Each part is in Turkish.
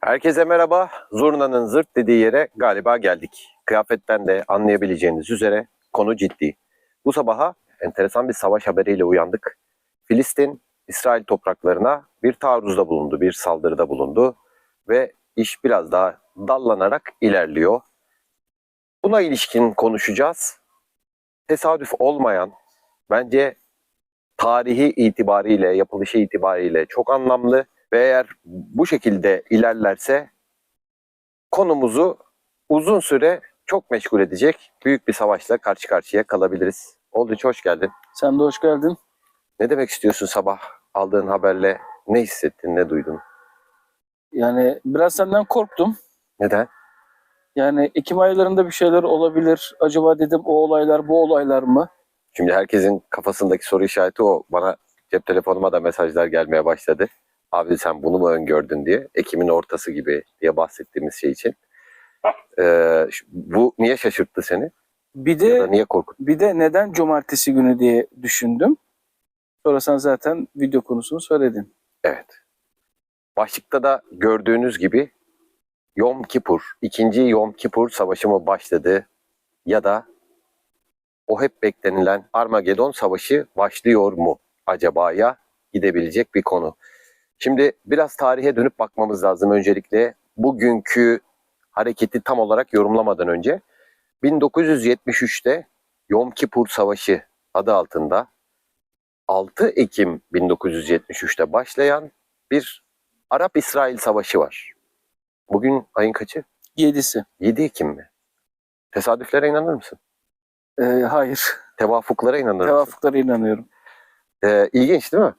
Herkese merhaba. Zurna'nın zırt dediği yere galiba geldik. Kıyafetten de anlayabileceğiniz üzere konu ciddi. Bu sabaha enteresan bir savaş haberiyle uyandık. Filistin, İsrail topraklarına bir taarruzda bulundu, bir saldırıda bulundu ve iş biraz daha dallanarak ilerliyor. Buna ilişkin konuşacağız. Tesadüf olmayan, bence tarihi itibariyle, yapılışı itibariyle çok anlamlı ve eğer bu şekilde ilerlerse konumuzu uzun süre çok meşgul edecek büyük bir savaşla karşı karşıya kalabiliriz. Oldukça hoş geldin. Sen de hoş geldin. Ne demek istiyorsun sabah aldığın haberle? Ne hissettin, ne duydun? Yani biraz senden korktum. Neden? Yani Ekim aylarında bir şeyler olabilir. Acaba dedim o olaylar bu olaylar mı? Şimdi herkesin kafasındaki soru işareti o. Bana cep telefonuma da mesajlar gelmeye başladı. Abi sen bunu mu öngördün diye. Ekim'in ortası gibi diye bahsettiğimiz şey için. Ee, bu niye şaşırttı seni? Bir de niye korkuttu? bir de neden cumartesi günü diye düşündüm. Sonra sen zaten video konusunu söyledin. Evet. Başlıkta da gördüğünüz gibi Yom Kipur, ikinci Yom Kipur savaşı mı başladı ya da o hep beklenilen Armagedon savaşı başlıyor mu acaba ya gidebilecek bir konu. Şimdi biraz tarihe dönüp bakmamız lazım öncelikle. Bugünkü hareketi tam olarak yorumlamadan önce 1973'te Yom Kipur Savaşı adı altında 6 Ekim 1973'te başlayan bir Arap-İsrail Savaşı var. Bugün ayın kaçı? Yedisi. 7 Ekim mi? Tesadüflere inanır mısın? Ee, hayır. Tevafuklara inanır mısın? Tevafuklara inanıyorum. Ee, ilginç değil mi?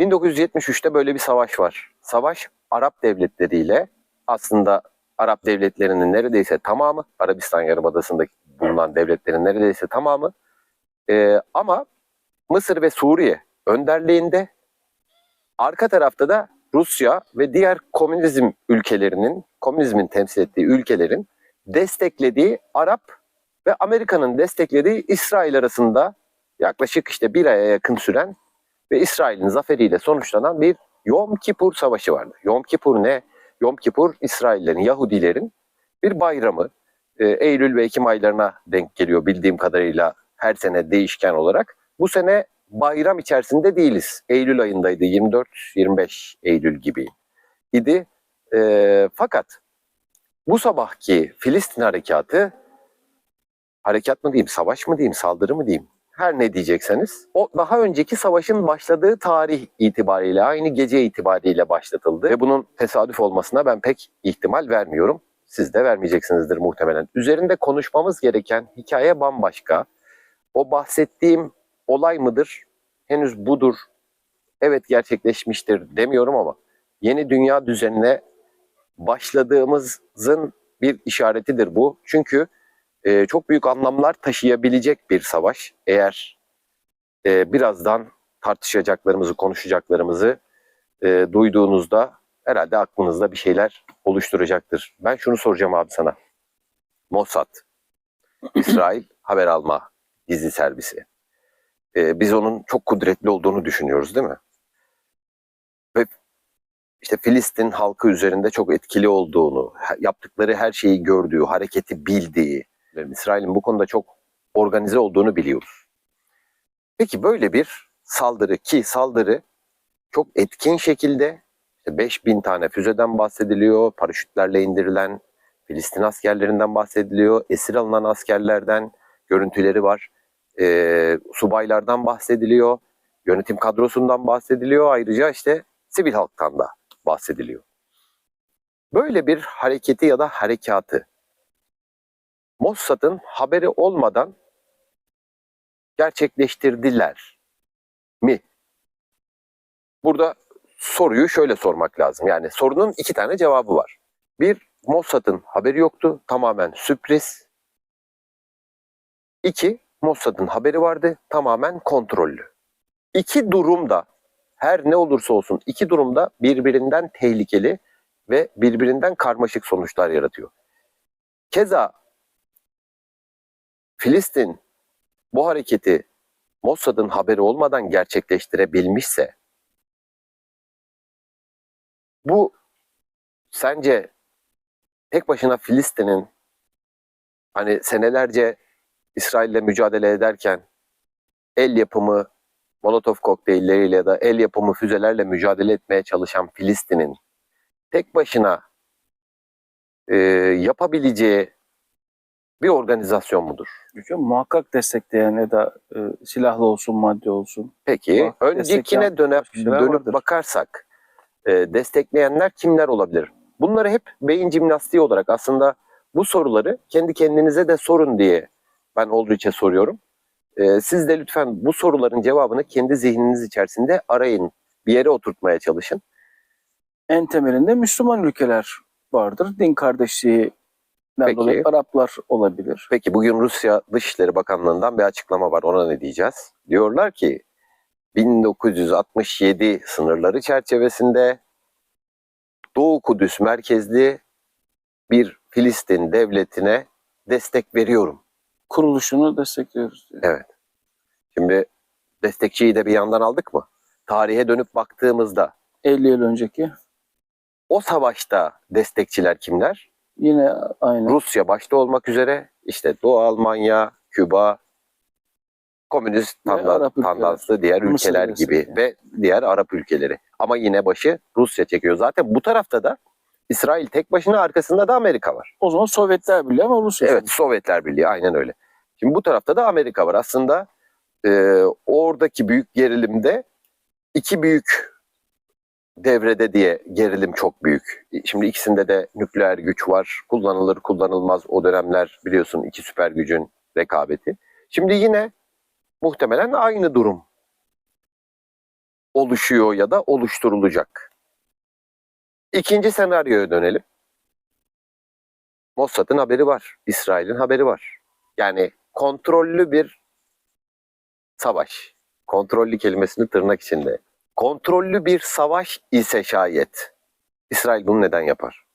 1973'te böyle bir savaş var. Savaş Arap devletleriyle aslında Arap devletlerinin neredeyse tamamı, Arabistan Yarımadası'ndaki bulunan devletlerin neredeyse tamamı ee, ama Mısır ve Suriye önderliğinde arka tarafta da Rusya ve diğer komünizm ülkelerinin, komünizmin temsil ettiği ülkelerin desteklediği Arap ve Amerika'nın desteklediği İsrail arasında yaklaşık işte bir aya yakın süren ve İsrail'in zaferiyle sonuçlanan bir Yom Kipur Savaşı vardı. Yom Kipur ne? Yom Kipur İsraillerin, Yahudilerin bir bayramı. Ee, Eylül ve Ekim aylarına denk geliyor bildiğim kadarıyla her sene değişken olarak. Bu sene bayram içerisinde değiliz. Eylül ayındaydı 24-25 Eylül gibi idi. Ee, fakat bu sabahki Filistin harekatı harekat mı diyeyim, savaş mı diyeyim, saldırı mı diyeyim, her ne diyecekseniz o daha önceki savaşın başladığı tarih itibariyle aynı gece itibariyle başlatıldı ve bunun tesadüf olmasına ben pek ihtimal vermiyorum. Siz de vermeyeceksinizdir muhtemelen. Üzerinde konuşmamız gereken hikaye bambaşka. O bahsettiğim olay mıdır? Henüz budur. Evet gerçekleşmiştir demiyorum ama yeni dünya düzenine başladığımızın bir işaretidir bu. Çünkü e, çok büyük anlamlar taşıyabilecek bir savaş. Eğer e, birazdan tartışacaklarımızı, konuşacaklarımızı e, duyduğunuzda herhalde aklınızda bir şeyler oluşturacaktır. Ben şunu soracağım abi sana. Mossad, İsrail haber alma gizli servisi. E, biz onun çok kudretli olduğunu düşünüyoruz değil mi? Ve işte Filistin halkı üzerinde çok etkili olduğunu, yaptıkları her şeyi gördüğü, hareketi bildiği, ve İsrail'in bu konuda çok organize olduğunu biliyoruz. Peki böyle bir saldırı ki saldırı çok etkin şekilde işte 5000 tane füzeden bahsediliyor, paraşütlerle indirilen Filistin askerlerinden bahsediliyor, esir alınan askerlerden görüntüleri var, Ee, subaylardan bahsediliyor, yönetim kadrosundan bahsediliyor, ayrıca işte sivil halktan da bahsediliyor. Böyle bir hareketi ya da harekatı Mossad'ın haberi olmadan gerçekleştirdiler mi? Burada soruyu şöyle sormak lazım. Yani sorunun iki tane cevabı var. Bir, Mossad'ın haberi yoktu. Tamamen sürpriz. İki, Mossad'ın haberi vardı. Tamamen kontrollü. İki durumda her ne olursa olsun iki durumda birbirinden tehlikeli ve birbirinden karmaşık sonuçlar yaratıyor. Keza Filistin bu hareketi Mossad'ın haberi olmadan gerçekleştirebilmişse bu sence tek başına Filistin'in hani senelerce İsrail'le mücadele ederken el yapımı Molotov kokteylleriyle ya da el yapımı füzelerle mücadele etmeye çalışan Filistin'in tek başına e, yapabileceği bir organizasyon mudur? Çünkü muhakkak destekleyen ya da e, silahlı olsun, maddi olsun. Peki Bak, öncekine dönüp, dönüp vardır. bakarsak e, destekleyenler kimler olabilir? Bunları hep beyin jimnastiği olarak aslında bu soruları kendi kendinize de sorun diye ben Oldrich'e soruyorum. E, siz de lütfen bu soruların cevabını kendi zihniniz içerisinde arayın. Bir yere oturtmaya çalışın. En temelinde Müslüman ülkeler vardır. Din kardeşliği Peki. dolayı Araplar olabilir. Peki bugün Rusya Dışişleri Bakanlığı'ndan bir açıklama var. Ona ne diyeceğiz? Diyorlar ki 1967 sınırları çerçevesinde Doğu Kudüs merkezli bir Filistin devletine destek veriyorum. Kuruluşunu destekliyoruz. diyor. Şimdi destekçiyi de bir yandan aldık mı? Tarihe dönüp baktığımızda 50 yıl önceki o savaşta destekçiler kimler? Yine aynı. Rusya başta olmak üzere işte Doğu Almanya, Küba, komünist tandanslı diğer Mısır ülkeler gibi ve diğer Arap ülkeleri. Ama yine başı Rusya çekiyor. Zaten bu tarafta da İsrail tek başına arkasında da Amerika var. O zaman Sovyetler Birliği ama Rusya. Evet Sovyetler Birliği aynen öyle. Şimdi bu tarafta da Amerika var. Aslında e, oradaki büyük gerilimde iki büyük devrede diye gerilim çok büyük. Şimdi ikisinde de nükleer güç var. Kullanılır kullanılmaz o dönemler biliyorsun iki süper gücün rekabeti. Şimdi yine muhtemelen aynı durum oluşuyor ya da oluşturulacak. İkinci senaryoya dönelim. Mossad'ın haberi var. İsrail'in haberi var. Yani kontrollü bir savaş. Kontrollü kelimesini tırnak içinde. Kontrollü bir savaş ise şayet İsrail bunu neden yapar?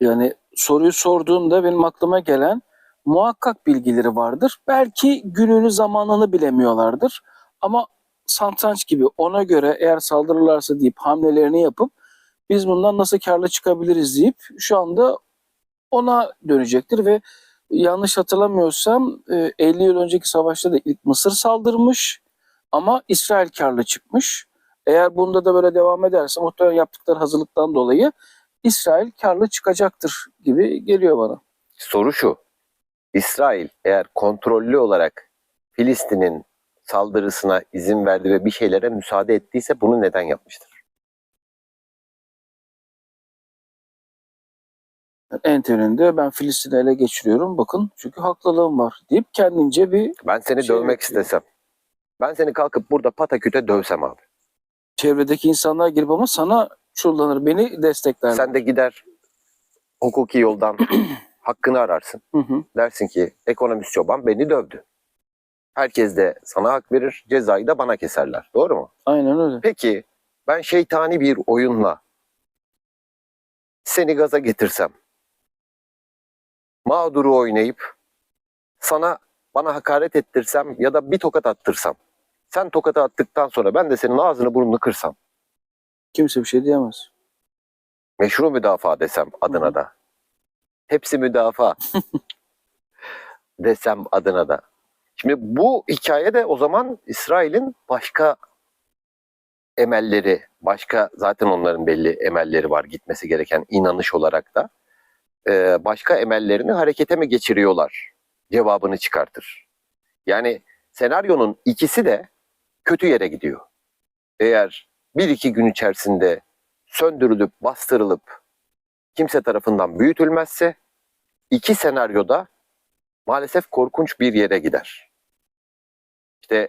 Yani soruyu sorduğunda benim aklıma gelen muhakkak bilgileri vardır. Belki gününü zamanını bilemiyorlardır. Ama satranç gibi ona göre eğer saldırırlarsa deyip hamlelerini yapıp biz bundan nasıl karlı çıkabiliriz deyip şu anda ona dönecektir ve yanlış hatırlamıyorsam e, 50 yıl önceki savaşta da ilk Mısır saldırmış ama İsrail karlı çıkmış. Eğer bunda da böyle devam ederse muhtemelen yaptıkları hazırlıktan dolayı İsrail karlı çıkacaktır gibi geliyor bana. Soru şu. İsrail eğer kontrollü olarak Filistin'in saldırısına izin verdi ve bir şeylere müsaade ettiyse bunu neden yapmıştır? En temelinde ben Filistin'i ele geçiriyorum bakın çünkü haklılığım var deyip kendince bir Ben seni Şey dövmek yapıyor. istesem. Ben seni kalkıp burada pataküte dövsem abi. çevredeki insanlar girip ama sana çullanır beni destekler. Sen de gider hukuki yoldan hakkını ararsın. Hı hı. Dersin ki ekonomist çoban beni dövdü. Herkes de sana hak verir, cezayı da bana keserler. Doğru mu? Aynen öyle. Peki ben şeytani bir oyunla seni gaza getirsem, mağduru oynayıp sana bana hakaret ettirsem ya da bir tokat attırsam, sen tokatı attıktan sonra ben de senin ağzını burnunu kırsam, Kimse bir şey diyemez. meşru müdafaa desem adına da, hepsi müdafaa desem adına da. Şimdi bu hikaye de o zaman İsrail'in başka emelleri, başka zaten onların belli emelleri var gitmesi gereken inanış olarak da. Ee, başka emellerini harekete mi geçiriyorlar? Cevabını çıkartır. Yani senaryonun ikisi de kötü yere gidiyor. Eğer bir iki gün içerisinde söndürülüp bastırılıp kimse tarafından büyütülmezse iki senaryoda maalesef korkunç bir yere gider. İşte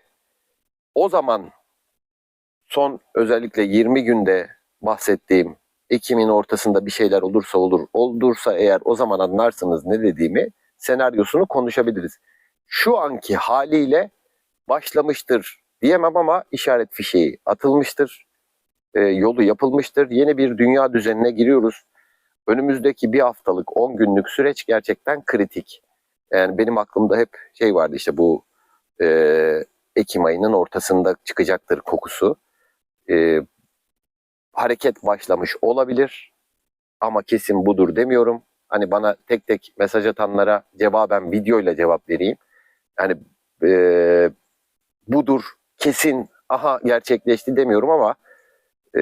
o zaman son özellikle 20 günde bahsettiğim Ekim'in ortasında bir şeyler olursa olur. Olursa eğer o zaman anlarsınız ne dediğimi senaryosunu konuşabiliriz. Şu anki haliyle başlamıştır diyemem ama işaret fişeği atılmıştır. E, yolu yapılmıştır. Yeni bir dünya düzenine giriyoruz. Önümüzdeki bir haftalık 10 günlük süreç gerçekten kritik. Yani benim aklımda hep şey vardı işte bu e, Ekim ayının ortasında çıkacaktır kokusu. E, hareket başlamış olabilir ama kesin budur demiyorum. Hani bana tek tek mesaj atanlara cevaben videoyla cevap vereyim. Yani e, budur kesin aha gerçekleşti demiyorum ama e,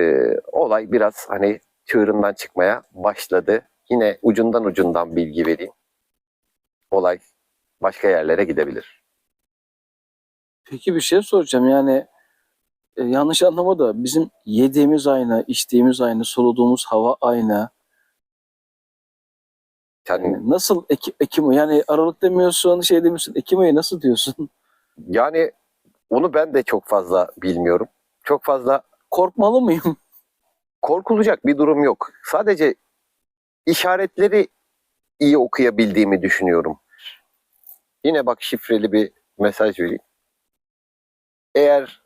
olay biraz hani çığırından çıkmaya başladı. Yine ucundan ucundan bilgi vereyim. Olay başka yerlere gidebilir. Peki bir şey soracağım yani e, yanlış anlama da bizim yediğimiz aynı, içtiğimiz aynı, soluduğumuz hava aynı. Yani, Yani nasıl Ekim, Ekim yani Aralık demiyorsun, şey demiyorsun, Ekim ayı nasıl diyorsun? yani onu ben de çok fazla bilmiyorum. Çok fazla Korkmalı mıyım? korkulacak bir durum yok. Sadece işaretleri iyi okuyabildiğimi düşünüyorum. Yine bak şifreli bir mesaj vereyim. Eğer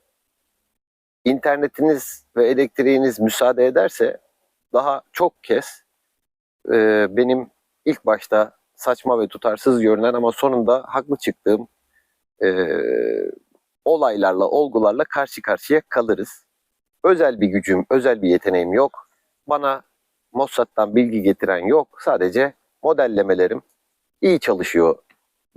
internetiniz ve elektriğiniz müsaade ederse daha çok kez e, benim ilk başta saçma ve tutarsız görünen ama sonunda haklı çıktığım e, olaylarla, olgularla karşı karşıya kalırız. Özel bir gücüm, özel bir yeteneğim yok. Bana Mossad'dan bilgi getiren yok. Sadece modellemelerim iyi çalışıyor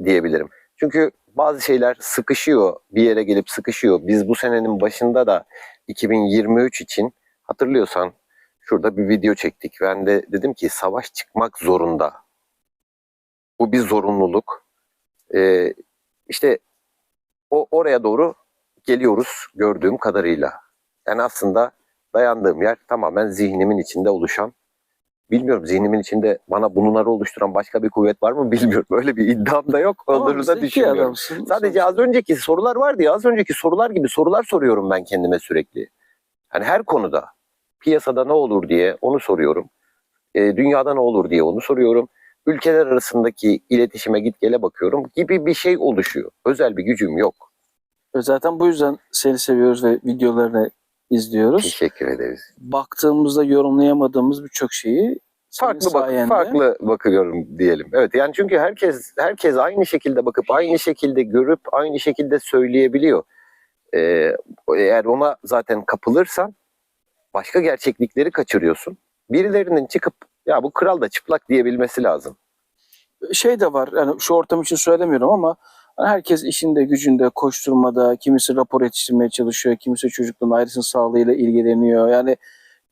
diyebilirim. Çünkü bazı şeyler sıkışıyor, bir yere gelip sıkışıyor. Biz bu senenin başında da 2023 için hatırlıyorsan şurada bir video çektik. Ben de dedim ki savaş çıkmak zorunda. Bu bir zorunluluk. Ee, işte o oraya doğru geliyoruz gördüğüm kadarıyla. Yani aslında dayandığım yer tamamen zihnimin içinde oluşan Bilmiyorum zihnimin içinde bana bunları oluşturan başka bir kuvvet var mı bilmiyorum. Öyle bir iddiam da yok. Onları da düşünmüyorum. adamsın. Sadece az önceki sorular vardı ya az önceki sorular gibi sorular soruyorum ben kendime sürekli. Hani her konuda piyasada ne olur diye onu soruyorum. E, dünyada ne olur diye onu soruyorum. Ülkeler arasındaki iletişime git gele bakıyorum gibi bir şey oluşuyor. Özel bir gücüm yok. Zaten bu yüzden seni seviyoruz ve videolarını izliyoruz. Teşekkür ederiz. Baktığımızda yorumlayamadığımız birçok şeyi farklı bak farklı bakıyorum diyelim. Evet yani çünkü herkes herkes aynı şekilde bakıp aynı şekilde görüp aynı şekilde söyleyebiliyor. Ee, eğer ona zaten kapılırsan başka gerçeklikleri kaçırıyorsun. Birilerinin çıkıp ya bu kral da çıplak diyebilmesi lazım. şey de var. Yani şu ortam için söylemiyorum ama hani herkes işinde, gücünde, koşturmada, kimisi rapor yetiştirmeye çalışıyor, kimisi çocukların ailesinin sağlığıyla ilgileniyor. Yani O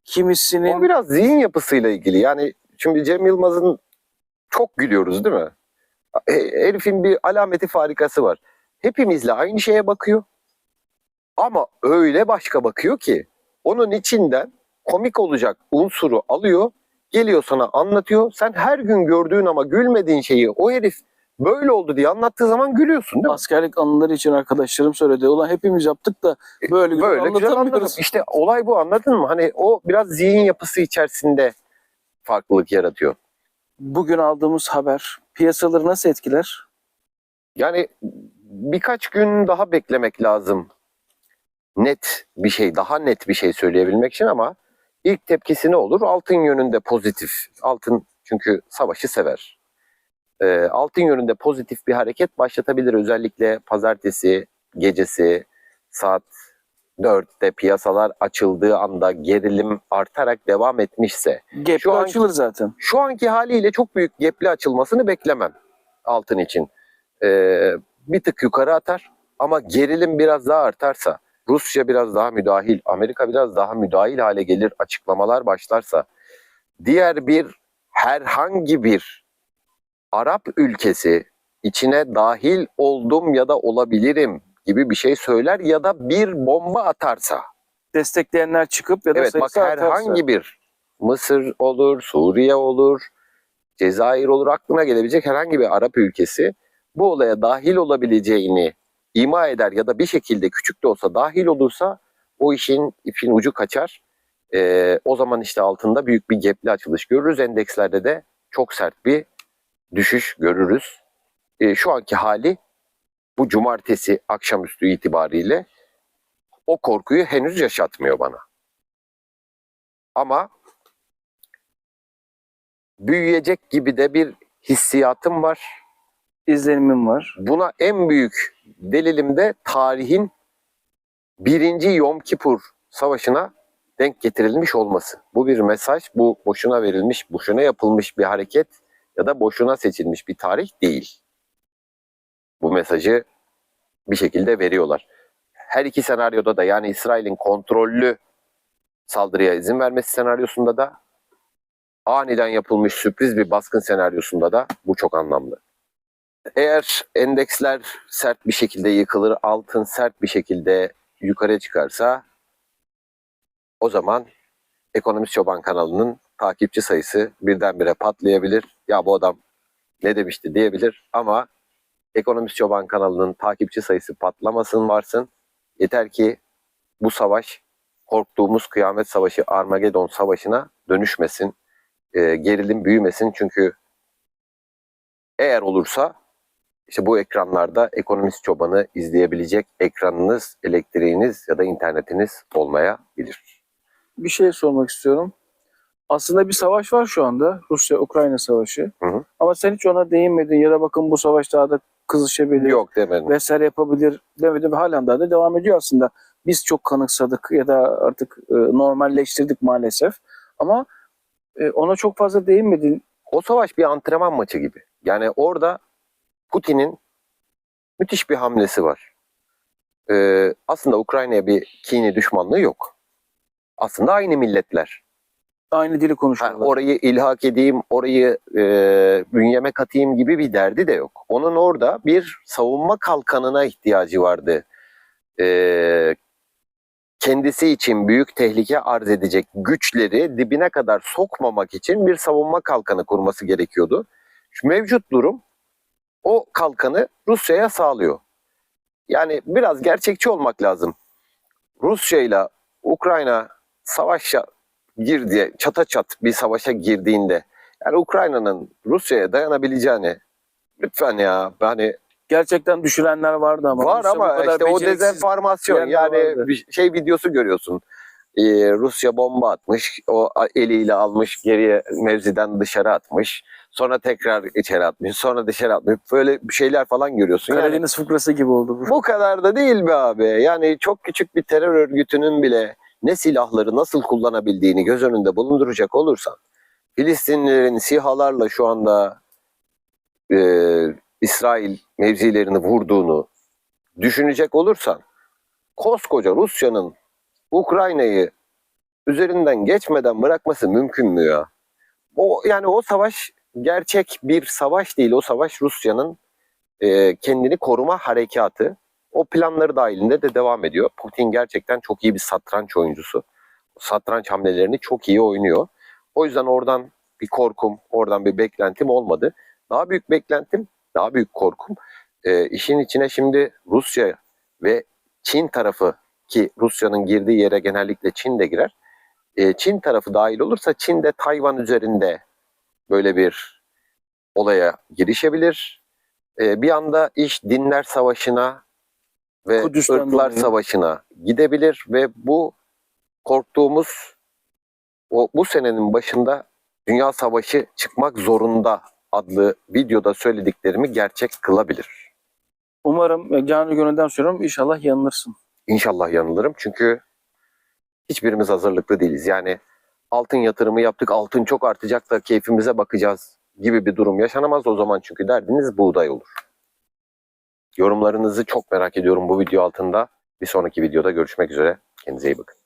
kimisinin biraz zihin yapısıyla ilgili. Yani şimdi Cem Yılmaz'ın çok gülüyoruz değil mi? E, Herifin bir alameti farikası var. Hepimizle aynı şeye bakıyor. Ama öyle başka bakıyor ki onun içinden komik olacak unsuru alıyor, geliyor sana anlatıyor. Sen her gün gördüğün ama gülmediğin şeyi o herif böyle oldu diye anlattığı zaman gülüyorsun değil mi? askerlik anıları için arkadaşlarım söyledi. Ulan hepimiz yaptık da böyle güzel Böyle güzel anlatamıyoruz. İşte olay bu anladın mı? Hani o biraz zihin yapısı içerisinde farklılık yaratıyor. Bugün aldığımız haber piyasaları nasıl etkiler? Yani birkaç gün daha beklemek lazım. Net bir şey, daha net bir şey söyleyebilmek için ama ilk tepkisi ne olur? Altın yönünde pozitif. Altın çünkü savaşı sever. Ee, altın yönünde pozitif bir hareket başlatabilir. Özellikle pazartesi gecesi saat 4'te piyasalar açıldığı anda gerilim artarak devam etmişse Gap'li Şu an- açılır zaten. şu anki haliyle çok büyük gepli açılmasını beklemem altın için. Ee, bir tık yukarı atar ama gerilim biraz daha artarsa, Rusya biraz daha müdahil, Amerika biraz daha müdahil hale gelir, açıklamalar başlarsa, diğer bir herhangi bir Arap ülkesi içine dahil oldum ya da olabilirim gibi bir şey söyler ya da bir bomba atarsa, Destekleyenler çıkıp ya da Evet bak herhangi bir Mısır olur, Suriye olur, Cezayir olur aklına gelebilecek herhangi bir Arap ülkesi bu olaya dahil olabileceğini ima eder ya da bir şekilde küçük de olsa dahil olursa o işin ipin ucu kaçar. Ee, o zaman işte altında büyük bir gepli açılış görürüz. Endekslerde de çok sert bir düşüş görürüz. Ee, şu anki hali bu cumartesi akşamüstü itibariyle o korkuyu henüz yaşatmıyor bana. Ama büyüyecek gibi de bir hissiyatım var. İzlenimim var. Buna en büyük delilim de tarihin birinci Yom Kipur savaşına denk getirilmiş olması. Bu bir mesaj, bu boşuna verilmiş, boşuna yapılmış bir hareket ya da boşuna seçilmiş bir tarih değil. Bu mesajı bir şekilde veriyorlar. Her iki senaryoda da yani İsrail'in kontrollü saldırıya izin vermesi senaryosunda da aniden yapılmış sürpriz bir baskın senaryosunda da bu çok anlamlı. Eğer endeksler sert bir şekilde yıkılır, altın sert bir şekilde yukarı çıkarsa o zaman Ekonomist Çoban kanalının takipçi sayısı birdenbire patlayabilir. Ya bu adam ne demişti diyebilir ama Ekonomist Çoban kanalının takipçi sayısı patlamasın varsın. Yeter ki bu savaş korktuğumuz kıyamet savaşı Armagedon savaşına dönüşmesin. E, gerilim büyümesin çünkü eğer olursa işte bu ekranlarda ekonomist çobanı izleyebilecek ekranınız, elektriğiniz ya da internetiniz olmayabilir. Bir şey sormak istiyorum. Aslında bir savaş var şu anda. Rusya-Ukrayna savaşı. Hı hı. Ama sen hiç ona değinmedin ya da bakın bu savaş daha da kızışabilir. Yok demedim. vesaire yapabilir demedi ve halen daha da devam ediyor aslında. Biz çok kanıksadık ya da artık e, normalleştirdik maalesef. Ama e, ona çok fazla değinmedin. O savaş bir antrenman maçı gibi. Yani orada Putin'in müthiş bir hamlesi var. Ee, aslında Ukrayna'ya bir kini düşmanlığı yok. Aslında aynı milletler. Aynı dili konuşuyorlar. orayı ilhak edeyim, orayı e, bünyeme katayım gibi bir derdi de yok. Onun orada bir savunma kalkanına ihtiyacı vardı. E, kendisi için büyük tehlike arz edecek güçleri dibine kadar sokmamak için bir savunma kalkanı kurması gerekiyordu. Şu mevcut durum o kalkanı Rusya'ya sağlıyor. Yani biraz gerçekçi olmak lazım. Rusya ile Ukrayna savaşa girdi, çata çat bir savaşa girdiğinde yani Ukrayna'nın Rusya'ya dayanabileceğini lütfen ya hani Gerçekten düşürenler vardı ama. var Rusya ama işte o dezenformasyon yani vardı. bir şey videosu görüyorsun. Ee, Rusya bomba atmış, o eliyle almış, geriye mevziden dışarı atmış. Sonra tekrar içeri atmış, sonra dışarı atmış. Böyle bir şeyler falan görüyorsun. Yani Karadeniz fıkrası gibi oldu bu. bu kadar da değil be abi. Yani çok küçük bir terör örgütünün bile ne silahları nasıl kullanabildiğini göz önünde bulunduracak olursan Filistinlilerin sihalarla şu anda e, İsrail mevzilerini vurduğunu düşünecek olursan koskoca Rusya'nın Ukrayna'yı üzerinden geçmeden bırakması mümkün mü ya? O yani o savaş gerçek bir savaş değil. O savaş Rusya'nın e, kendini koruma harekatı. O planları dahilinde de devam ediyor. Putin gerçekten çok iyi bir satranç oyuncusu. Satranç hamlelerini çok iyi oynuyor. O yüzden oradan bir korkum, oradan bir beklentim olmadı. Daha büyük beklentim, daha büyük korkum. E, işin içine şimdi Rusya ve Çin tarafı ki Rusya'nın girdiği yere genellikle Çin de girer. E, Çin tarafı dahil olursa Çin de Tayvan üzerinde böyle bir olaya girişebilir. E, bir anda iş dinler savaşına ve Kudüs'ten ırklar dolayı. savaşına gidebilir ve bu korktuğumuz o bu senenin başında Dünya Savaşı çıkmak zorunda adlı videoda söylediklerimi gerçek kılabilir. Umarım canı gönülden söylüyorum inşallah yanılırsın. İnşallah yanılırım çünkü hiçbirimiz hazırlıklı değiliz. Yani altın yatırımı yaptık, altın çok artacak da keyfimize bakacağız gibi bir durum yaşanamaz o zaman çünkü derdiniz buğday olur. Yorumlarınızı çok merak ediyorum bu video altında. Bir sonraki videoda görüşmek üzere. Kendinize iyi bakın.